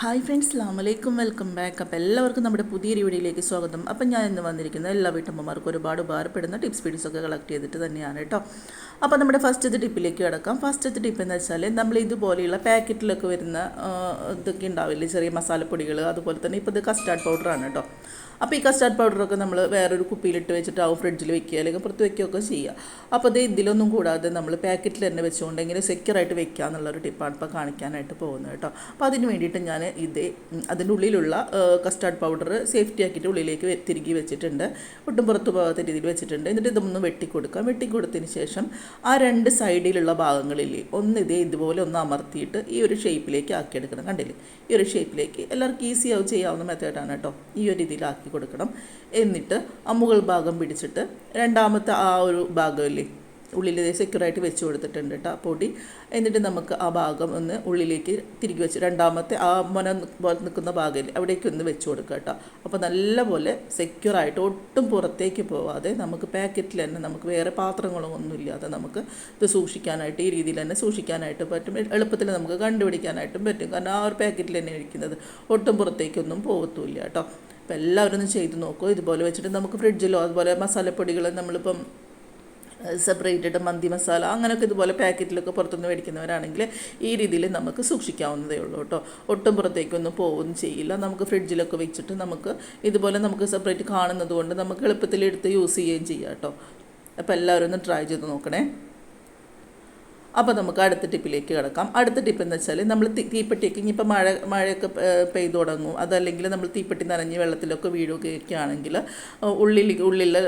Hi friends അസ്ലാമലൈക്കും welcome back അപ്പോൾ എല്ലാവർക്കും നമ്മുടെ പുതിയൊരു വീഡിയോയിലേക്ക് സ്വാഗതം. അപ്പം ഞാൻ ഇന്ന് വന്നിരിക്കുന്നത് എല്ലാ വീട്ടമ്മമാർക്കും ഒരുപാട് ഉപകാരപ്പെടുന്ന ടിപ്സ് വീഡിയോസ് ഒക്കെ കളക്ട് ചെയ്തിട്ട് തന്നെയാണ് കേട്ടോ അപ്പോൾ നമ്മുടെ ഫസ്റ്റത്തെ ടിപ്പിലേക്ക് കിടക്കാം. ഫസ്റ്റത്തെ ടിപ്പ് എന്ന് വെച്ചാൽ നമ്മൾ ഇതുപോലെയുള്ള പാക്കറ്റിലൊക്കെ വരുന്ന ഇതൊക്കെ ഉണ്ടാവില്ലേ? ചെറിയ മസാലപ്പൊടികൾ അതുപോലെ തന്നെ ഇപ്പോൾ ഇത് കസ്റ്റാർഡ് പൗഡറാണ് കേട്ടോ അപ്പോൾ ഈ കസ്റ്റാർഡ് പൗഡറൊക്കെ നമ്മൾ വേറൊരു കുപ്പിയിലിട്ട് വെച്ചിട്ടാവും ഫ്രിഡ്ജിൽ വെക്കുക അല്ലെങ്കിൽ പുറത്ത് വെക്കുകയൊക്കെ ചെയ്യുക. അപ്പോൾ അത് ഇതിലൊന്നും കൂടാതെ നമ്മൾ പാക്കറ്റിൽ തന്നെ വെച്ചുകൊണ്ട് എങ്ങനെ സെക്യൂറായിട്ട് വെക്കുക എന്നുള്ളൊരു ടിപ്പാണ് ഇപ്പോൾ കാണിക്കാനായിട്ട് പോകുന്നത് കേട്ടോ. അപ്പോൾ അതിന് വേണ്ടിയിട്ട് ഞാൻ ഇതേ അതിന്റെ ഉള്ളിലുള്ള കസ്റ്റാർഡ് പൗഡർ സേഫ്റ്റി ആക്കിയിട്ട് ഉള്ളിലേക്ക് തിരികെ വെച്ചിട്ടുണ്ട്. ഒട്ടും പുറത്ത് പോകാത്ത രീതിയിൽ വെച്ചിട്ടുണ്ട്. എന്നിട്ട് ഇതൊന്ന് വെട്ടിക്കൊടുക്കാം വെട്ടിക്കൊടുത്തതിന് ശേഷം ആ രണ്ട് സൈഡിലുള്ള ഭാഗങ്ങളില്ലേ ഒന്ന് ഇതേ ഇതുപോലെ ഒന്ന് അമർത്തിയിട്ട് ഈ ഒരു ഷേപ്പിലേക്ക് ആക്കിയെടുക്കണം. കണ്ടില്ലേ? ഈ ഒരു ഷേപ്പിലേക്ക് എല്ലാവർക്കും ഈസി ആവും ചെയ്യാവുന്ന മെത്തേഡാണ് കേട്ടോ. ഈ ഒരു രീതിയിൽ ആക്കി കൊടുക്കണം. എന്നിട്ട് ആ മുകൾ ഭാഗം പിടിച്ചിട്ട് രണ്ടാമത്തെ ആ ഒരു ഭാഗമില്ലേ ഉള്ളിൽ സെക്യൂറായിട്ട് വെച്ച് കൊടുത്തിട്ടുണ്ട് കേട്ടോ പൊടി. എന്നിട്ട് നമുക്ക് ആ ഭാഗം ഒന്ന് ഉള്ളിലേക്ക് തിരികെ വെച്ച് രണ്ടാമത്തെ ആ മന പോലെ നിൽക്കുന്ന ഭാഗമില്ലേ അവിടേക്ക് ഒന്ന് വെച്ച് കൊടുക്കുക കേട്ടോ അപ്പോൾ നല്ലപോലെ സെക്യൂറായിട്ട് ഒട്ടും പുറത്തേക്ക് പോവാതെ നമുക്ക് പാക്കറ്റിൽ തന്നെ നമുക്ക് വേറെ പാത്രങ്ങളോ ഒന്നുമില്ലാതെ നമുക്ക് ഇത് സൂക്ഷിക്കാനായിട്ട് ഈ രീതിയിൽ തന്നെ സൂക്ഷിക്കാനായിട്ട് പറ്റും. എളുപ്പത്തിൽ നമുക്ക് കണ്ടുപിടിക്കാനായിട്ടും പറ്റും. കാരണം ആ ഒരു പാക്കറ്റിൽ തന്നെ ഇരിക്കുന്നത് ഒട്ടും പുറത്തേക്കൊന്നും പോകത്തുമില്ല കേട്ടോ അപ്പോൾ എല്ലാവരും ഒന്ന് ചെയ്ത് നോക്കൂ. ഇതുപോലെ വെച്ചിട്ട് നമുക്ക് ഫ്രിഡ്ജിലോ അതുപോലെ മസാലപ്പൊടികൾ നമ്മളിപ്പം സെപ്പറേറ്റഡ് മന്തി മസാല അങ്ങനെയൊക്കെ ഇതുപോലെ പാക്കറ്റിലൊക്കെ പുറത്തുനിന്ന് മേടിക്കുന്നവരാണെങ്കിൽ ഈ രീതിയിൽ നമുക്ക് സൂക്ഷിക്കാവുന്നതേ ഉള്ളൂ കേട്ടോ. ഒട്ടും പുറത്തേക്കൊന്നും പോവുകയും ചെയ്യില്ല. നമുക്ക് ഫ്രിഡ്ജിലൊക്കെ വെച്ചിട്ട് നമുക്ക് ഇതുപോലെ നമുക്ക് സെപ്പറേറ്റ് കാണുന്നത് കൊണ്ട് നമുക്ക് എളുപ്പത്തിൽ എടുത്ത് യൂസ് ചെയ്യുകയും ചെയ്യാം കേട്ടോ. അപ്പോൾ എല്ലാവരും ഒന്ന് ട്രൈ ചെയ്ത് നോക്കണേ. അപ്പോൾ നമുക്ക് അടുത്ത ടിപ്പിലേക്ക് കിടക്കാം. അടുത്ത ടിപ്പ് എന്ന് വെച്ചാൽ നമ്മൾ തീ- തീപ്പെട്ടിയൊക്കെ ഇനിയിപ്പോൾ മഴ മഴയൊക്കെ പെയ്തു തുടങ്ങും. അതല്ലെങ്കിൽ നമ്മൾ തീപ്പെട്ടി നനഞ്ഞ് വെള്ളത്തിലൊക്കെ വീഴുകയൊക്കെ ആണെങ്കിൽ ഉള്ളിൽ ഉള്ളിൽ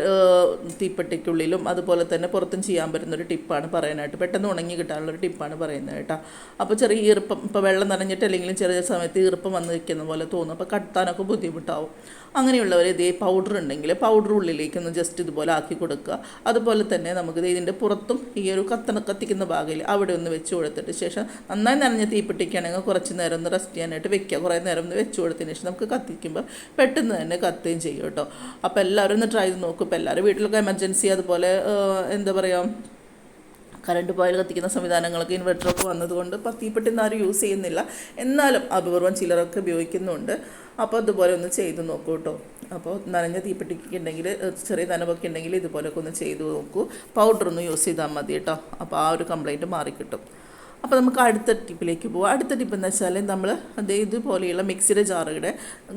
തീപ്പെട്ടിക്കുള്ളിലും അതുപോലെ തന്നെ പുറത്തും ചെയ്യാൻ പറ്റുന്ന ഒരു ടിപ്പാണ് പറയാനായിട്ട്. പെട്ടെന്ന് ഉണങ്ങി കിട്ടാനുള്ളൊരു ടിപ്പാണ് പറയുന്നത് കേട്ടോ. അപ്പോൾ ചെറിയ ഈർപ്പം ഇപ്പോൾ വെള്ളം നനഞ്ഞിട്ട് അല്ലെങ്കിലും ചെറിയ സമയത്ത് ഈർപ്പം വന്ന് നിൽക്കുന്ന പോലെ തോന്നും. അപ്പോൾ കട്ടാനൊക്കെ ബുദ്ധിമുട്ടാവും. അങ്ങനെയുള്ളവർ ഇതേ പൗഡർ ഉണ്ടെങ്കിൽ പൗഡർ ഉള്ളിലേക്കൊന്ന് ജസ്റ്റ് ഇതുപോലെ ആക്കി കൊടുക്കുക. അതുപോലെ തന്നെ നമുക്ക് ഇതിന്റെ പുറത്തും ഈ ഒരു കത്തണ കത്തിക്കുന്ന ഭാഗയിൽ അവിടെ ഒന്ന് വെച്ച് കൊടുത്തിട്ട് ശേഷം നന്നായി നനഞ്ഞ തീപ്പെട്ടിക്കുകയാണെങ്കിൽ കുറച്ച് നേരം ഒന്ന് റെസ്റ്റ് ചെയ്യാനായിട്ട് വെക്കുക. കുറേ നേരം ഒന്ന് വെച്ച് കൊടുത്തതിന് ശേഷം നമുക്ക് കത്തിക്കുമ്പോൾ പെട്ടെന്ന് തന്നെ കത്തുകയും ചെയ്യും കേട്ടോ. അപ്പോൾ എല്ലാവരും ഒന്ന് ട്രൈ ചെയ്ത് നോക്കും. ഇപ്പോൾ എല്ലാവരും വീട്ടിലൊക്കെ എമർജൻസി അതുപോലെ എന്താ പറയുക കറണ്ട് പോയാൽ കത്തിക്കുന്ന സംവിധാനങ്ങളൊക്കെ ഇൻവെർട്ടറൊക്കെ വന്നതുകൊണ്ട് തീപ്പെട്ടിന്ന് ആരും യൂസ് ചെയ്യുന്നില്ല. എന്നാലും അപൂർവം ചിലരൊക്കെ ഉപയോഗിക്കുന്നുണ്ട്. അപ്പോൾ ഇതുപോലെ ഒന്ന് ചെയ്ത് നോക്കൂ കേട്ടോ അപ്പോൾ നനഞ്ഞ തീപ്പെട്ടിക്ക് ഉണ്ടെങ്കിൽ ചെറിയ നനവൊക്കെ ഉണ്ടെങ്കിൽ ഇതുപോലൊക്കെ ഒന്ന് ചെയ്ത് നോക്കൂ. പൗഡർ ഒന്ന് യൂസ് ചെയ്താൽ മതി കേട്ടോ അപ്പോൾ ആ ഒരു കംപ്ലൈന്റ് മാറിക്കിട്ടും അപ്പോൾ നമുക്ക് അടുത്ത ടിപ്പിലേക്ക് പോകാം അടുത്ത ടിപ്പ് എന്ന് വെച്ചാൽ നമ്മൾ അതേ ഇതുപോലെയുള്ള മിക്സിയുടെ ജാറുകളുടെ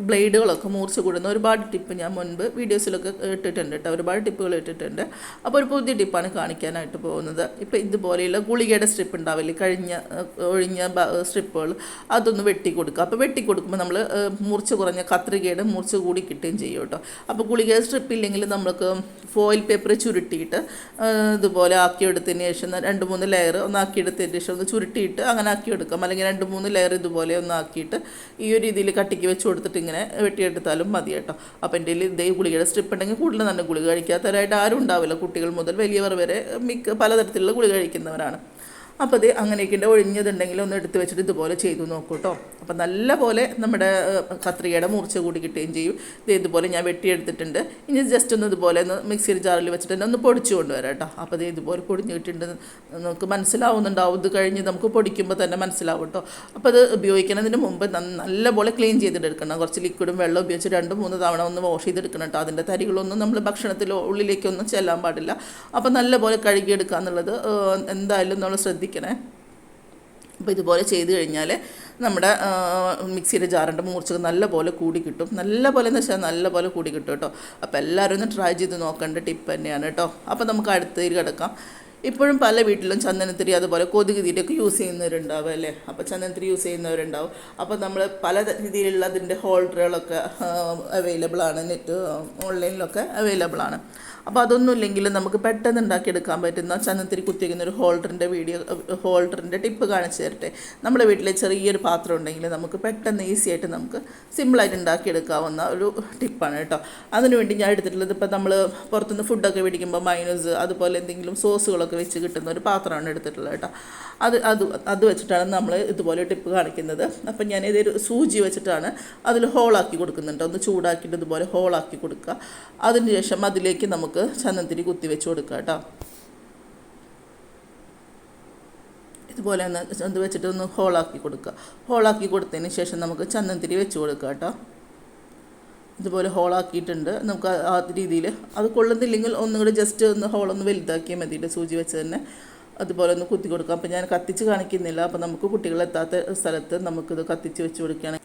ബ്ലേഡുകളൊക്കെ മൂർച്ച കൂടുന്ന ഒരുപാട് ടിപ്പ് ഞാൻ മുൻപ് വീഡിയോസിലൊക്കെ ഇട്ടിട്ടുണ്ട് കേട്ടോ ഒരുപാട് ടിപ്പുകൾ ഇട്ടിട്ടുണ്ട്. അപ്പോൾ ഒരു പുതിയ ടിപ്പാണ് കാണിക്കാനായിട്ട് പോകുന്നത്. ഇപ്പോൾ ഇതുപോലെയുള്ള ഗുളികയുടെ സ്ട്രിപ്പ് ഉണ്ടാവില്ലേ? കഴിഞ്ഞ ഒഴിഞ്ഞ സ്ട്രിപ്പുകൾ അതൊന്ന് വെട്ടി കൊടുക്കുക. അപ്പോൾ വെട്ടി കൊടുക്കുമ്പോൾ നമ്മൾ മൂർച്ച കുറഞ്ഞ കത്രികയുടെ മൂർച്ച കൂടി കിട്ടുകയും ചെയ്യും കേട്ടോ അപ്പോൾ ഗുളികയുടെ സ്ട്രിപ്പ് ഇല്ലെങ്കിൽ നമുക്ക് ഫോയിൽ പേപ്പർ ചുരുട്ടിയിട്ട് ഇതുപോലെ ആക്കിയെടുത്തതിന് ശേഷം രണ്ട് മൂന്ന് ലെയർ ഒന്ന് ആക്കിയെടുത്തതിന് ശേഷം ഒന്ന് ചുരുട്ടിയിട്ട് അങ്ങനെ ആക്കി എടുക്കാം അല്ലെങ്കിൽ രണ്ട് മൂന്ന് ലെയർ ഇതുപോലെ ഒന്ന് ആക്കിയിട്ട് ഈ ഒരു രീതിയിൽ കട്ടിക്ക് വെച്ച് കൊടുത്തിട്ട് ഇങ്ങനെ വെട്ടിയെടുത്താലും മതി കേട്ടോ. അപ്പം എന്റെ ഇതേ ഗുളികയുടെ സ്ട്രിപ്പ് ഉണ്ടെങ്കിൽ കൂടുതൽ നല്ല ഗുളിക കഴിക്കാത്തവരായിട്ട് ആരും ഉണ്ടാവില്ല. കുട്ടികൾ മുതൽ വലിയവർ വരെ മിക്ക പലതരത്തിലുള്ള ഗുളിക കഴിക്കുന്നവരാണ്. അപ്പോൾ അത് അങ്ങനെയൊക്കെ ഒഴിഞ്ഞതുണ്ടെങ്കിൽ ഒന്ന് എടുത്ത് വെച്ചിട്ട് ഇതുപോലെ ചെയ്തു നോക്കൂ കേട്ടോ അപ്പോൾ നല്ല പോലെ നമ്മുടെ കത്രികയുടെ മൂർച്ച കൂടി കിട്ടുകയും ചെയ്യും. ഇത് ഇതുപോലെ ഞാൻ വെട്ടിയെടുത്തിട്ടുണ്ട്. ഇനി ജസ്റ്റ് ഒന്ന് ഇതുപോലെ ഒന്ന് മിക്സിയിൽ ജാറിൽ വെച്ചിട്ട് തന്നെ ഒന്ന് പൊടിച്ചു കൊണ്ടുവരാം കേട്ടോ അപ്പോൾ ഇത് ഇതുപോലെ പൊടിഞ്ഞ് കിട്ടിയിട്ടുണ്ട്. നമുക്ക് മനസ്സിലാവുന്നുണ്ടാവും. ഇത് കഴിഞ്ഞ് നമുക്ക് പൊടിക്കുമ്പോൾ തന്നെ മനസ്സിലാവും കേട്ടോ അപ്പോൾ അത് ഉപയോഗിക്കുന്നതിന് മുമ്പ് നല്ല നല്ലപോലെ ക്ലീൻ ചെയ്തിട്ടെടുക്കണം കുറച്ച് ലിക്വിഡും വെള്ളം ഉപയോഗിച്ച് രണ്ട് മൂന്ന് തവണ ഒന്ന് വാഷ് ചെയ്തെടുക്കണം കേട്ടോ അതിന്റെ തരികളൊന്നും നമ്മൾ ഭക്ഷണത്തിൽ ഉള്ളിലേക്കൊന്നും ചെല്ലാൻ പാടില്ല. അപ്പോൾ നല്ലപോലെ കഴുകിയെടുക്കുക എന്നുള്ളത് എന്തായാലും നമ്മൾ ശ്രദ്ധിക്കണേ അപ്പോൾ ഇതുപോലെ ചെയ്ത് കഴിഞ്ഞാൽ നമ്മുടെ മിക്സിയുടെ ജാറിന്റെ മൂർച്ചകൾ നല്ലപോലെ കൂടി കിട്ടും. നല്ലപോലെ എന്ന് വെച്ചാൽ നല്ലപോലെ കൂടി കിട്ടും കേട്ടോ. അപ്പോൾ എല്ലാവരും ഒന്ന് ട്രൈ ചെയ്ത് നോക്കേണ്ട ടിപ്പ് തന്നെയാണ് കേട്ടോ. അപ്പോൾ നമുക്ക് അടുത്തേക്ക് കിടക്കാം. ഇപ്പോഴും പല വീട്ടിലും ചന്ദനത്തിരി അതുപോലെ കൊതുക് തിരിയൊക്കെ യൂസ് ചെയ്യുന്നവരുണ്ടാവും അല്ലേ? അപ്പോൾ ചന്ദനത്തിരി യൂസ് ചെയ്യുന്നവരുണ്ടാവും. അപ്പോൾ നമ്മൾ പല രീതിയിലുള്ള അതിന്റെ ഹോൾഡറുകളൊക്കെ അവൈലബിൾ ആണ്. നെറ്റ് ഓൺലൈനിലൊക്കെ അവൈലബിൾ ആണ്. അപ്പോൾ അതൊന്നും ഇല്ലെങ്കിൽ നമുക്ക് പെട്ടെന്ന് ഉണ്ടാക്കിയെടുക്കാൻ പറ്റുന്ന ചന്ദനത്തിരി കുത്തിയിരിക്കുന്ന ഒരു ഹോൾഡറിന്റെ വീഡിയോ ഹോൾഡറിന്റെ ടിപ്പ് കാണിച്ചു തരട്ടെ. നമ്മുടെ വീട്ടിലെ ചെറിയൊരു പാത്രം ഉണ്ടെങ്കിൽ നമുക്ക് പെട്ടെന്ന് ഈസി ആയിട്ട് നമുക്ക് സിമ്പിളായിട്ട് ഉണ്ടാക്കിയെടുക്കാവുന്ന ഒരു ടിപ്പാണ് കേട്ടോ. അതിനുവേണ്ടി ഞാൻ എടുത്തിട്ടുള്ളത് ഇപ്പോൾ നമ്മൾ പുറത്തുനിന്ന് ഫുഡൊക്കെ മേടിക്കുമ്പോൾ മൈനസ് അതുപോലെ എന്തെങ്കിലും സോസുകളൊക്കെ വെച്ച് കിട്ടുന്ന ഒരു പാത്രമാണ് എടുത്തിട്ടുള്ളത് കേട്ടോ. അത് അത് അത് വെച്ചിട്ടാണ് നമ്മൾ ഇതുപോലെ ടിപ്പ് കാണിക്കുന്നത്. അപ്പം ഞാൻ ഇതൊരു സൂചി വെച്ചിട്ടാണ് അതിൽ ഹോളാക്കി കൊടുക്കുന്നുണ്ട്. ഒന്ന് ചൂടാക്കിയിട്ട് ഇതുപോലെ ഹോളാക്കി കൊടുക്കുക. അതിന് ശേഷം അതിലേക്ക് നമുക്ക് ചന്ദനത്തിരി കുത്തി വെച്ച് കൊടുക്കുക കേട്ടോ. ഇതുപോലെ ഒന്ന് ഇത് വെച്ചിട്ട് ഒന്ന് ഹോളാക്കി കൊടുക്കുക. ഹോളാക്കി കൊടുത്തതിന് ശേഷം നമുക്ക് ചന്ദനത്തിരി വെച്ച് കൊടുക്കുക കേട്ടോ. ഇതുപോലെ ഹോളാക്കിയിട്ടുണ്ട് നമുക്ക് ആ- രീതിയിൽ അത് കൊള്ളുന്നില്ലെങ്കിൽ ഒന്നും കൂടി ജസ്റ്റ് ഒന്ന് ഹോളൊന്ന് വലുതാക്കിയാൽ മതിയിട്ട് സൂചി വെച്ച് തന്നെ. അതുപോലെ ഒന്ന് കുത്തി കൊടുക്കാം. അപ്പം ഞാൻ കത്തിച്ച് കാണിക്കുന്നില്ല. അപ്പം നമുക്ക് കുട്ടികളെത്താത്ത സ്ഥലത്ത് നമുക്കിത് കത്തിച്ച് വെച്ച് കൊടുക്കുകയാണ്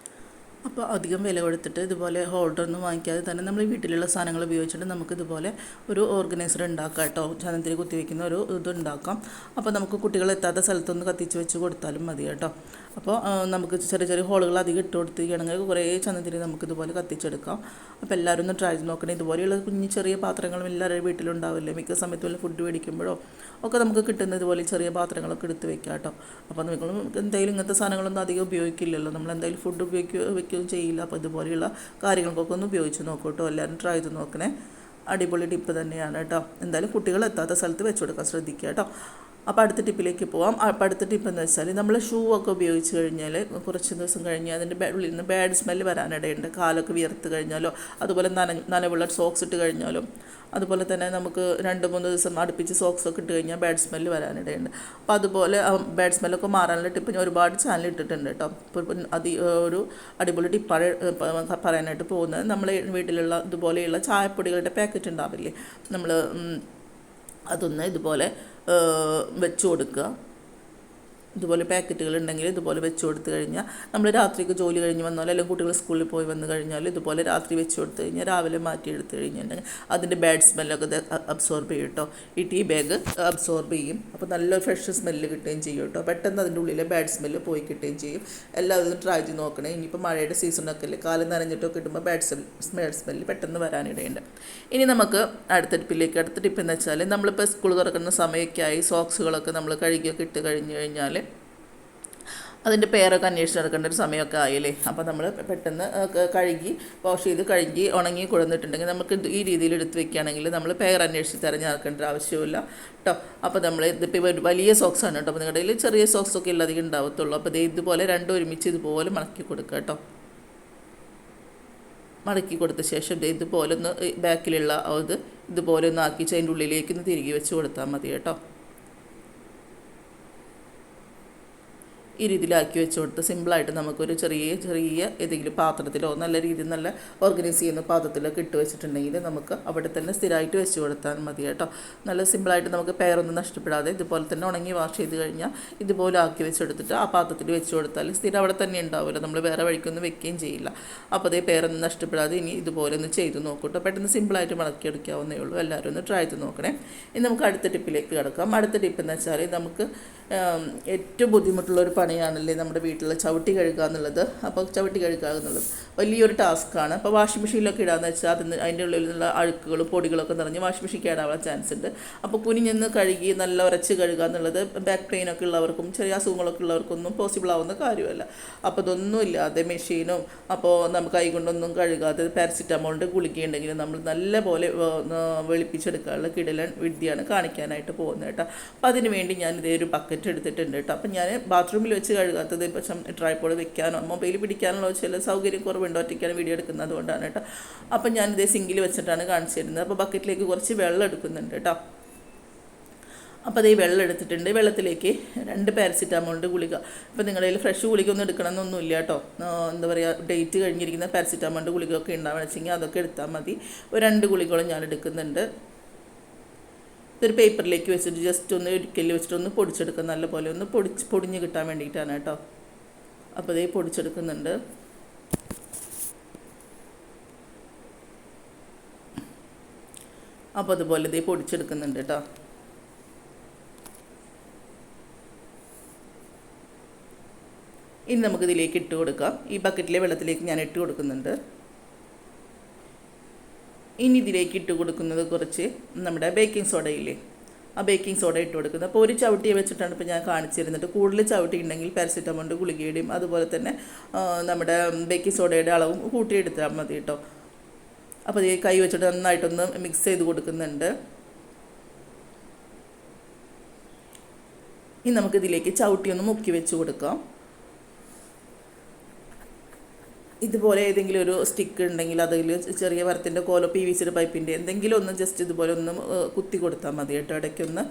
അപ്പോൾ അധികം വില കൊടുത്തിട്ട് ഇതുപോലെ ഹോൾഡർ ഒന്നും വാങ്ങിക്കാതെ തന്നെ നമ്മൾ വീട്ടിലുള്ള സാധനങ്ങൾ ഉപയോഗിച്ചിട്ട് നമുക്ക് ഇതുപോലെ ഒരു ഓർഗനൈസർ ഉണ്ടാക്കാം കേട്ടോ. ചന്ദനത്തിൽ കുത്തിവെക്കുന്ന ഒരു ഇത് ഉണ്ടാക്കാം അപ്പോൾ നമുക്ക് കുട്ടികൾ എത്താത്ത സ്ഥലത്തൊന്ന് കത്തിച്ച് വെച്ച് കൊടുത്താലും മതി കേട്ടോ. അപ്പോൾ നമുക്ക് ചെറിയ ചെറിയ ഹോളുകൾ അധികം ഇട്ട് കൊടുത്തിരിക്കുകയാണെങ്കിൽ കുറേ ചന്ദനത്തിരി നമുക്ക് ഇതുപോലെ കത്തിച്ചെടുക്കാം. അപ്പോൾ എല്ലാവരും ഒന്ന് ട്രൈ ചെയ്ത് നോക്കണേ. ഇതുപോലെയുള്ള കുഞ്ഞു ചെറിയ പാത്രങ്ങളും എല്ലാവരുടെ വീട്ടിലുണ്ടാവില്ലേ? മിക്ക സമയത്ത് വല്ല ഫുഡ് മേടിക്കുമ്പോഴോ? ഒക്കെ നമുക്ക് കിട്ടുന്ന ഇതുപോലെ ചെറിയ പാത്രങ്ങളൊക്കെ എടുത്ത് വെക്കാം കേട്ടോ. അപ്പോൾ നിങ്ങൾ എന്തായാലും ഇങ്ങനത്തെ സാധനങ്ങളൊന്നും അധികം ഉപയോഗിക്കില്ലല്ലോ. നമ്മൾ എന്തായാലും ഫുഡ് ഉപയോഗിക്കുക വെക്കുകയും ചെയ്യില്ല. അപ്പോൾ ഇതുപോലെയുള്ള കാര്യങ്ങൾക്കൊക്കെ ഒന്ന് ഉപയോഗിച്ച് നോക്കൂ കേട്ടോ. എല്ലാവരും ട്രൈ ചെയ്ത് നോക്കണേ. അടിപൊളി ടിപ്പ് തന്നെയാണ് കേട്ടോ. എന്തായാലും കുട്ടികൾ എത്താത്ത സ്ഥലത്ത് വെച്ച് കൊടുക്കാൻ ശ്രദ്ധിക്കുക കേട്ടോ. അപ്പോൾ അടുത്ത ടിപ്പിലേക്ക് പോവാം. അപ്പോൾ അടുത്ത ടിപ്പ് എന്ന് വെച്ചാൽ നമ്മൾ ഷൂ ഒക്കെ ഉപയോഗിച്ച് കഴിഞ്ഞാൽ കുറച്ച് ദിവസം കഴിഞ്ഞ് അതിന്റെ ഉള്ളിൽ നിന്ന് ബാഡ് സ്മെല്ല് വരാനിടയുണ്ട്. കാലൊക്കെ വിയർത്ത് കഴിഞ്ഞാലോ അതുപോലെ നന നനവുള്ള സോക്സ് ഇട്ട് കഴിഞ്ഞാലോ അതുപോലെ തന്നെ നമുക്ക് രണ്ട് മൂന്ന് ദിവസം അടുപ്പിച്ച് സോക്സ് ഒക്കെ ഇട്ട് കഴിഞ്ഞാൽ ബാഡ് സ്മെല്ല് വരാനിടയുണ്ട്. അപ്പോൾ അതുപോലെ ബാഡ് സ്മെല്ലൊക്കെ മാറാനുള്ള ടിപ്പ് ഞാൻ ഒരുപാട് ചാനൽ ഇട്ടിട്ടുണ്ട് കേട്ടോ ഇപ്പോൾ അതി ഒരു അടിപൊളി ടിപ്പാണ് പറയാനായിട്ട് പോകുന്നത്. നമ്മൾ വീട്ടിലുള്ള ഇതുപോലെയുള്ള ചായപ്പൊടികളുടെ പാക്കറ്റ് ഉണ്ടാവില്ലേ? നമ്മൾ അതൊന്ന് ഇതുപോലെ വെച്ചു കൊടുക്കുക. ഇതുപോലെ പാക്കറ്റുകൾ ഉണ്ടെങ്കിൽ ഇതുപോലെ വെച്ച് കൊടുത്തു കഴിഞ്ഞാൽ നമ്മൾ രാത്രിക്ക് ജോലി കഴിഞ്ഞ് വന്നാലും അല്ലെങ്കിൽ കുട്ടികൾ സ്കൂളിൽ പോയി വന്നു കഴിഞ്ഞാൽ ഇതുപോലെ രാത്രി വെച്ച് കൊടുത്തു കഴിഞ്ഞാൽ രാവിലെ മാറ്റി എടുത്തു കഴിഞ്ഞിട്ടുണ്ടെങ്കിൽ അതിന്റെ ബാഡ് സ്മെല്ലൊക്കെ അബ്സോർബ് ചെയ്യും കേട്ടോ ഈ ടീ ബാഗ് അബ്സോർബ് ചെയ്യും. അപ്പോൾ നല്ല ഫ്രഷ് സ്മെല്ല് കിട്ടുകയും ചെയ്യും കേട്ടോ പെട്ടെന്ന് അതിന്റെ ഉള്ളിലെ ബാഡ് സ്മെല്ല് പോയി കിട്ടുകയും ചെയ്യും. എല്ലാവരും ട്രൈ ചെയ്ത് നോക്കണേ. ഇനിയിപ്പോൾ മഴയുടെ സീസണൊക്കെ അല്ലേ? കാലം നനഞ്ഞിട്ടൊക്കെ കിട്ടുമ്പോൾ ബാഡ് സ്മെൽ സ്മെല്ല് പെട്ടെന്ന് വരാനിടയുണ്ട്. ഇനി നമുക്ക് അടുത്ത ടിപ്പിലേക്ക് അടുത്ത ടിപ്പ് എന്ന് വെച്ചാൽ നമ്മളിപ്പോൾ സ്കൂൾ തുറക്കുന്ന സമയമൊക്കെ ആയി സോക്സുകളൊക്കെ നമ്മൾ കഴുകിയൊക്കെ ഇട്ട് കഴിഞ്ഞ് കഴിഞ്ഞാൽ അതിന്റെ പേരൊക്കെ അന്വേഷിച്ച് നടക്കേണ്ട ഒരു സമയമൊക്കെ ആയില്ലേ? അപ്പോൾ നമ്മൾ പെട്ടെന്ന് കഴുകി വാഷ് ചെയ്ത് കഴുകി ഉണങ്ങി കൊടുത്തിട്ടുണ്ടെങ്കിൽ നമുക്ക് ഈ രീതിയിൽ എടുത്ത് വെക്കുകയാണെങ്കിൽ നമ്മൾ പേർ അന്വേഷിച്ച് തിരഞ്ഞ് നടക്കേണ്ട ആവശ്യമില്ല കേട്ടോ. അപ്പോൾ നമ്മൾ ഇതിപ്പോൾ വലിയ സോക്സ് ആണ് കേട്ടോ. അപ്പോൾ നിങ്ങളുടെ ചെറിയ സോക്സ് ഒക്കെ ഉള്ളധികം ഉണ്ടാവത്തുള്ളൂ. അപ്പോൾ ഇതുപോലെ രണ്ടും ഒരുമിച്ച് ഇതുപോലെ മടക്കി കൊടുക്കുക കേട്ടോ. മടക്കി കൊടുത്ത ശേഷം ഇതുപോലെ ഒന്ന് ബാക്കിലുള്ള അത് ഇത് ഇതുപോലെ ഒന്ന് ആക്കി അതിന്റെ ഉള്ളിലേക്ക് ഒന്ന് തിരികെ വെച്ച് കൊടുത്താൽ മതി കേട്ടോ. ഈ രീതിയിലാക്കി വെച്ച് കൊടുത്ത് സിമ്പിളായിട്ട് നമുക്കൊരു ചെറിയ ചെറിയ ഏതെങ്കിലും പാത്രത്തിലോ നല്ല രീതിയിൽ നല്ല ഓർഗനൈസ് ചെയ്യുന്ന പാത്രത്തിലോ ഇട്ട് വെച്ചിട്ടുണ്ടെങ്കിൽ നമുക്ക് അവിടെ തന്നെ സ്ഥിരമായിട്ട് വെച്ച് കൊടുത്താൽ മതി കേട്ടോ. നല്ല സിമ്പിളായിട്ട് നമുക്ക് പെയറൊന്നും നഷ്ടപ്പെടാതെ ഇതുപോലെ തന്നെ ഉണങ്ങി വാഷ് ചെയ്ത് കഴിഞ്ഞാൽ ഇതുപോലെ ആക്കി വെച്ചെടുത്തിട്ട് ആ പാത്രത്തിൽ വെച്ച് കൊടുത്താൽ സ്ഥിരം അവിടെ തന്നെ ഉണ്ടാവില്ല നമ്മൾ വേറെ വഴിക്കൊന്നും വെക്കുകയും ചെയ്യില്ല. അപ്പോൾ അതേ പേരൊന്നും നഷ്ടപ്പെടാതെ ഇനി ഇതുപോലെ ഒന്ന് ചെയ്ത് നോക്കൂട്ടോ പെട്ടെന്ന് സിമ്പിളായിട്ട് മടക്കിയെടുക്കാവുന്നേ ഉള്ളൂ. എല്ലാവരും ഒന്ന് ട്രൈ ചെയ്ത് നോക്കണേ. ഇനി നമുക്ക് അടുത്ത ടിപ്പിലേക്ക് കിടക്കാം. അടുത്ത ടിപ്പ് എന്ന് വെച്ചാൽ നമുക്ക് ഏറ്റവും ബുദ്ധിമുട്ടുള്ള ഒരു പണിയാണല്ലേ നമ്മുടെ വീട്ടിൽ ചവിട്ടി കഴുകുക എന്നുള്ളത്. അപ്പോൾ ചവിട്ടി കഴുകുക എന്നുള്ളത് വലിയൊരു ടാസ്ക്കാണ്. അപ്പോൾ വാഷിംഗ് മെഷീനിലൊക്കെ ഇടാന്ന് വെച്ചാൽ അതിന് അതിന്റെ ഉള്ളിൽ നിന്നുള്ള അഴുക്കുകളും പൊടികളൊക്കെ നിറഞ്ഞ് വാഷിംഗ് മെഷീൻ കേടാവാൻ ചാൻസ് ഉണ്ട്. അപ്പോൾ കുനിഞ്ഞെന്ന് കഴുകി നല്ല ഉരച്ച് കഴുകുക എന്നുള്ളത് ബാക്ക് പെയിൻ ഒക്കെ ഉള്ളവർക്കും ചെറിയ അസുഖങ്ങളൊക്കെ ഉള്ളവർക്കൊന്നും പോസിബിൾ ആവുന്ന കാര്യമല്ല. അപ്പോൾ ഇതൊന്നും ഇല്ലാതെ മെഷീനും അപ്പോൾ നമുക്ക് കൈ കൊണ്ടൊന്നും കഴുകാതെ പാരസിറ്റമോളിന്റെ ഗുളികയുണ്ടെങ്കിൽ നമ്മൾ നല്ല പോലെ വെളുപ്പിച്ചെടുക്കാനുള്ള കിടലൻ വിദ്യയാണ് കാണിക്കാനായിട്ട് പോകുന്നത് കേട്ടോ. അപ്പോൾ അതിനുവേണ്ടി ഞാൻ ഇതേ ഒരു ബക്കറ്റ് എടുത്തിട്ടുണ്ട് കേട്ടോ അപ്പം ഞാൻ ബാത്റൂമിൽ വെച്ച് കഴുകാത്തത് ഇപ്പം ട്രൈപ്പോഡ് വെക്കാനോ മൊബൈൽ പിടിക്കാനുള്ള ചില സൗകര്യം കുറവുണ്ട് ഒറ്റയ്ക്കാണ് വീഡിയോ എടുക്കുന്നത് കൊണ്ടാണ് കേട്ടോ അപ്പം ഞാൻ ഇതേ സിങ്കിൽ വെച്ചിട്ടാണ് കാണിച്ചു തരുന്നത് അപ്പോൾ ബക്കറ്റിലേക്ക് കുറച്ച് വെള്ളം എടുക്കുന്നുണ്ട് കേട്ടോ അപ്പോൾ അതേ വെള്ളം എടുത്തിട്ടുണ്ട്. വെള്ളത്തിലേക്ക് രണ്ട് പാരസിറ്റാമോളിന്റെ ഗുളിക. ഇപ്പോൾ നിങ്ങളുടെ കയ്യിൽ ഫ്രഷ് ഗുളിക ഒന്നും എടുക്കണമെന്നൊന്നുമില്ല കേട്ടോ എന്താ പറയുക ഡേറ്റ് കഴിഞ്ഞിരിക്കുന്ന പാരസിറ്റാമോളിന്റെ ഗുളികയൊക്കെ ഉണ്ടാവുക വെച്ചെങ്കിൽ അതൊക്കെ എടുത്താൽ മതി. ഒരു രണ്ട് ഗുളികളും ഞാൻ എടുക്കുന്നുണ്ട്. ഇതൊരു പേപ്പറിലേക്ക് വെച്ചിട്ട് ജസ്റ്റ് ഒന്ന് ഇടുക്കലിൽ വെച്ചിട്ട് ഒന്ന് പൊടിച്ചെടുക്കുക. നല്ലപോലെ ഒന്ന് പൊടിച്ച് പൊടിഞ്ഞ് കിട്ടാൻ വേണ്ടിയിട്ടാണ് കേട്ടോ. അപ്പോൾ ഇതേ പൊടിച്ചെടുക്കുന്നുണ്ട്. അപ്പോൾ അതുപോലെ ഇതേ പൊടിച്ചെടുക്കുന്നുണ്ട് കേട്ടോ. ഇനി നമുക്കിതിലേക്ക് ഇട്ട് കൊടുക്കാം. ഈ ബക്കറ്റിലെ വെള്ളത്തിലേക്ക് ഞാൻ ഇട്ട് കൊടുക്കുന്നുണ്ട്. ഇനി ഇതിലേക്ക് ഇട്ട് കൊടുക്കുന്നത് കുറച്ച് നമ്മുടെ ബേക്കിംഗ് സോഡയില്ലേ ആ ബേക്കിംഗ് സോഡ ഇട്ട് കൊടുക്കുന്നത്. അപ്പോൾ ഒരു ചവിട്ടി വെച്ചിട്ടാണ് ഇപ്പോൾ ഞാൻ കാണിച്ചു തരുന്നത് കൂടുതൽ ചവിട്ടി ഉണ്ടെങ്കിൽ പാരസിറ്റമോളിന്റെ ഗുളികയുടെയും അതുപോലെ തന്നെ നമ്മുടെ ബേക്കിംഗ് സോഡയുടെ അളവും കൂട്ടിയെടുത്താൽ മതി കേട്ടോ. അപ്പോൾ ഈ കൈ വെച്ചിട്ട് നന്നായിട്ടൊന്ന് മിക്സ് ചെയ്ത് കൊടുക്കുന്നുണ്ട്. ഇനി നമുക്കിതിലേക്ക് ചവിട്ടി ഒന്ന് മുക്കി വെച്ച് കൊടുക്കാം. ഇതുപോലെ ഏതെങ്കിലും ഒരു സ്റ്റിക്ക് ഉണ്ടെങ്കിൽ അതിൽ ചെറിയ മരത്തിന്റെ കോലോ പി വി സിയുടെ പൈപ്പിന്റെ എന്തെങ്കിലും ഒന്ന് ജസ്റ്റ് ഇതുപോലെ ഒന്ന് കുത്തി കൊടുത്താൽ മതി കേട്ടോ ഇടയ്ക്കൊന്ന്.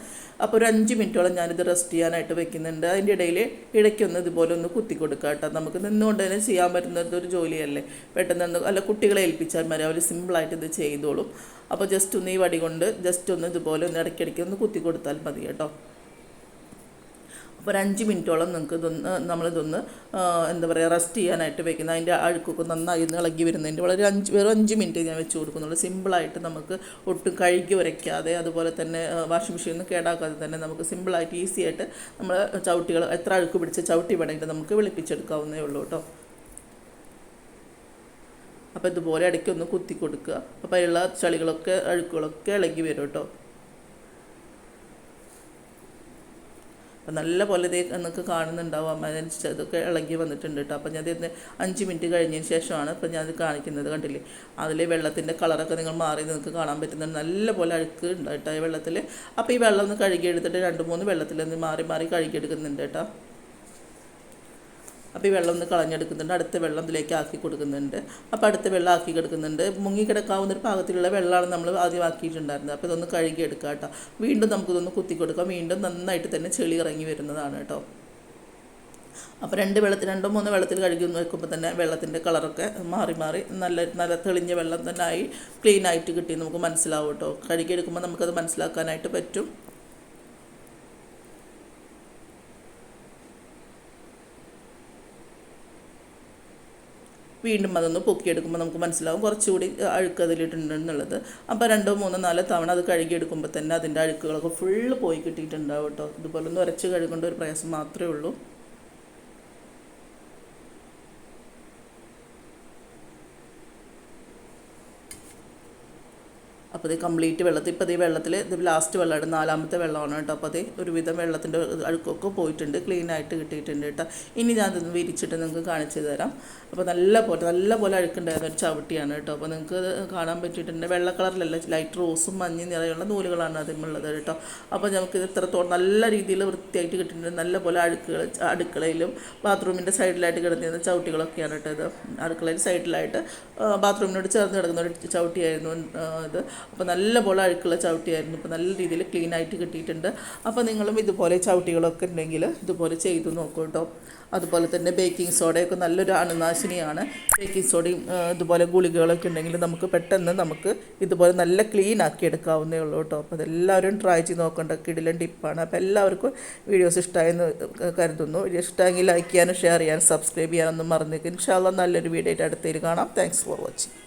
അപ്പോൾ ഒരു അഞ്ച് മിനിറ്റോളം ഞാനിത് റെസ്റ്റ് ചെയ്യാനായിട്ട് വെക്കുന്നുണ്ട്. അതിന്റെ ഇടയിൽ ഇടയ്ക്കൊന്ന് ഇതുപോലെ ഒന്ന് കുത്തി കൊടുക്കുക കേട്ടോ. നമുക്ക് നിന്നുകൊണ്ട് തന്നെ ചെയ്യാൻ പറ്റുന്ന ഒരു ജോലിയല്ലേ? പെട്ടെന്ന് അല്ല കുട്ടികളെ ഏൽപ്പിച്ചാൽ മതി. അവർ സിമ്പിളായിട്ട് ഇത് ചെയ്തോളും. അപ്പോൾ ജസ്റ്റ് ഒന്ന് ഈ വടി കൊണ്ട് ജസ്റ്റ് ഒന്ന് ഇതുപോലെ ഒന്ന് ഇടയ്ക്കിടയ്ക്ക് ഒന്ന് കുത്തി കൊടുത്താൽ മതി കേട്ടോ. ഒരു അഞ്ച് മിനിറ്റോളം നിങ്ങൾക്ക് ഇതൊന്ന് നമ്മളിതൊന്ന് എന്താ പറയുക റെസ്റ്റ് ചെയ്യാനായിട്ട് വെക്കുന്നത് അതിന്റെ അഴുക്കൊക്കെ നന്നായി ഇളകി വരുന്നതിന്റെ വളരെ അഞ്ച് വെറും അഞ്ച് മിനിറ്റ് ഞാൻ വെച്ച് കൊടുക്കുന്നുള്ളൂ. സിമ്പിളായിട്ട് നമുക്ക് ഒട്ടും കഴുകി ഉരയ്ക്കാതെ അതുപോലെ തന്നെ വാഷിംഗ് മെഷീൻ ഒന്നും കേടാക്കാതെ തന്നെ നമുക്ക് സിമ്പിളായിട്ട് ഈസി ആയിട്ട് നമ്മൾ ചവിട്ടികൾ എത്ര അഴുക്ക് പിടിച്ച ചവിട്ടി വേണമെങ്കിൽ നമുക്ക് വെളുപ്പിച്ചെടുക്കാവുന്നേ ഉള്ളൂ കേട്ടോ. അപ്പോൾ ഇതുപോലെ ഇടയ്ക്ക് ഒന്ന് കുത്തി കൊടുക്കുക. അപ്പോൾ അതിലുള്ള ചളികളൊക്കെ അഴുക്കുകളൊക്കെ ഇളകി വരും കേട്ടോ. അപ്പം നല്ല പോലെ ഇതേ നിങ്ങൾക്ക് കാണുന്നുണ്ടാവും. അതിന് അതൊക്കെ ഇളകി വന്നിട്ടുണ്ട് കേട്ടോ അപ്പം ഞാൻ ഇതിന് അഞ്ച് മിനിറ്റ് കഴിഞ്ഞതിന് ശേഷമാണ് ഇപ്പം ഞാനത് കാണിക്കുന്നത് കണ്ടില്ലേ? അതിൽ വെള്ളത്തിന്റെ കളറൊക്കെ നിങ്ങൾ മാറി നിങ്ങൾക്ക് കാണാൻ പറ്റുന്നുണ്ട്. നല്ല പോലെ അഴുക്ക് ഉണ്ട് കേട്ടോ ഈ വെള്ളത്തിൽ അപ്പോൾ ഈ വെള്ളം ഒന്ന് കഴുകിയെടുത്തിട്ട് രണ്ട് മൂന്ന് വെള്ളത്തിൽ ഒന്ന് മാറി മാറി കഴുകിയെടുക്കുന്നുണ്ട് കേട്ടോ അപ്പോൾ ഈ വെള്ളം ഒന്ന് കളഞ്ഞെടുക്കുന്നുണ്ട്. അടുത്ത വെള്ളം ഇതിലേക്ക് ആക്കി കൊടുക്കുന്നുണ്ട്. അപ്പോൾ അടുത്ത വെള്ളം ആക്കി കൊടുക്കുന്നുണ്ട്. മുങ്ങിക്കിടക്കാവുന്ന ഒരു പാകത്തിലുള്ള വെള്ളമാണ് നമ്മൾ ആദ്യം ആക്കിയിട്ടുണ്ടായിരുന്നത്. അപ്പോൾ ഇതൊന്ന് കഴുകി എടുക്കുക കേട്ടോ. വീണ്ടും നമുക്കിതൊന്ന് കുത്തി കൊടുക്കാം വീണ്ടും നന്നായിട്ട് തന്നെ ചെളി ഇറങ്ങി വരുന്നതാണ് കേട്ടോ. അപ്പോൾ രണ്ട് വെള്ളത്തിൽ രണ്ടോ മൂന്നോ വെള്ളത്തിൽ കഴുകി വെക്കുമ്പോൾ തന്നെ വെള്ളത്തിന്റെ കളറൊക്കെ മാറി മാറി നല്ല നല്ല തെളിഞ്ഞ വെള്ളം തന്നെ ആയി ക്ലീൻ ആയിട്ട് കിട്ടി നമുക്ക് മനസ്സിലാവും കേട്ടോ. കഴുകിയെടുക്കുമ്പോൾ നമുക്കത് മനസ്സിലാക്കാനായിട്ട് പറ്റും. വീണ്ടും അതൊന്ന് പൊക്കിയെടുക്കുമ്പോൾ നമുക്ക് മനസ്സിലാവും. കുറച്ചുകൂടി അഴുക്ക് അതിലിട്ടുണ്ടെന്നുള്ളത് അപ്പോൾ രണ്ടോ മൂന്നോ നാലോ തവണ അത് കഴുകിയെടുക്കുമ്പോൾ തന്നെ അതിന്റെ അഴുക്കുകളൊക്കെ ഫുള്ള് പോയി കിട്ടിയിട്ടുണ്ടാവും കേട്ടോ. ഇതുപോലെ ഒന്ന് ഉരച്ച് കഴുകേണ്ട ഒരു പ്രയാസം മാത്രമേ ഉള്ളൂ. അപ്പോൾ ഇത് കംപ്ലീറ്റ് വെള്ളത്തിൽ ഇപ്പോൾ ഈ വെള്ളത്തിൽ ഇത് ലാസ്റ്റ് വെള്ളമാണ് നാലാമത്തെ വെള്ളമാണ് കേട്ടോ. അപ്പോൾ അത് ഒരുവിധം വെള്ളത്തിന്റെ അഴുക്കൊക്കെ പോയിട്ടുണ്ട്. ക്ലീൻ ആയിട്ട് കിട്ടിയിട്ടുണ്ട് കേട്ടോ. ഇനി ഞാൻ ഇതൊന്ന് വിരിച്ചിട്ട് നിങ്ങൾക്ക് കാണിച്ചു തരാം. അപ്പോൾ നല്ല പോലെ നല്ല പോലെ അഴുക്കുണ്ടായിരുന്ന ഒരു ചവിട്ടിയാണ് കേട്ടോ. അപ്പോൾ നിങ്ങൾക്ക് കാണാൻ പറ്റിയിട്ടുണ്ട്. വെള്ള കളറിലല്ല ലൈറ്റ് റോസും മഞ്ഞ നിറയുള്ള നൂലുകളാണ് അതിമുള്ളത് കേട്ടോ. അപ്പോൾ നമുക്ക് ഇത് ഇത്രത്തോളം നല്ല രീതിയിൽ വൃത്തിയായിട്ട് കിട്ടിയിട്ടുണ്ട്. നല്ല പോലെ അഴുക്കുകൾ അടുക്കളയിലും ബാത്റൂമിന്റെ സൈഡിലായിട്ട് കിടന്നിരുന്ന ചവിട്ടികളൊക്കെയാണ് കേട്ടോ ഇത്. അടുക്കളയിൽ സൈഡിലായിട്ട് ബാത്റൂമിനോട് ചേർന്ന് കിടക്കുന്ന ഒരു ചവിട്ടിയായിരുന്നു ഇത്. അപ്പോൾ നല്ല പോലെ അഴുക്കുള്ള ചവിട്ടിയായിരുന്നു. ഇപ്പോൾ നല്ല രീതിയിൽ ക്ലീൻ ആയിട്ട് കിട്ടിയിട്ടുണ്ട്. അപ്പോൾ നിങ്ങളും ഇതുപോലെ ചവിട്ടികളൊക്കെ ഉണ്ടെങ്കിൽ ഇതുപോലെ ചെയ്തു നോക്കൂ കേട്ടോ അതുപോലെ തന്നെ ബേക്കിംഗ് സോഡയൊക്കെ നല്ലൊരു അണുനാശിനിയാണ്. ബേക്കിംഗ് സോഡയും ഇതുപോലെ ഗുളികകളൊക്കെ ഉണ്ടെങ്കിൽ നമുക്ക് പെട്ടെന്ന് നമുക്ക് ഇതുപോലെ നല്ല ക്ലീൻ ആക്കി എടുക്കാവുന്നേ ഉള്ളൂ കേട്ടോ അപ്പോൾ അതെല്ലാവരും ട്രൈ ചെയ്ത് നോക്കേണ്ട. കിടിലൻ ടിപ്പാണ് അപ്പോൾ എല്ലാവർക്കും വീഡിയോസ് ഇഷ്ടമായെന്ന് കരുതുന്നു. ഇഷ്ടമെങ്കിൽ ലൈക്ക് ചെയ്യാനും ഷെയർ ചെയ്യാനും സബ്സ്ക്രൈബ് ചെയ്യാനൊന്നും മറന്നേക്കും. ഇൻഷാല്ല നല്ലൊരു വീഡിയോ ആയിട്ട് അടുത്തേക്ക് കാണാം. Thanks for watching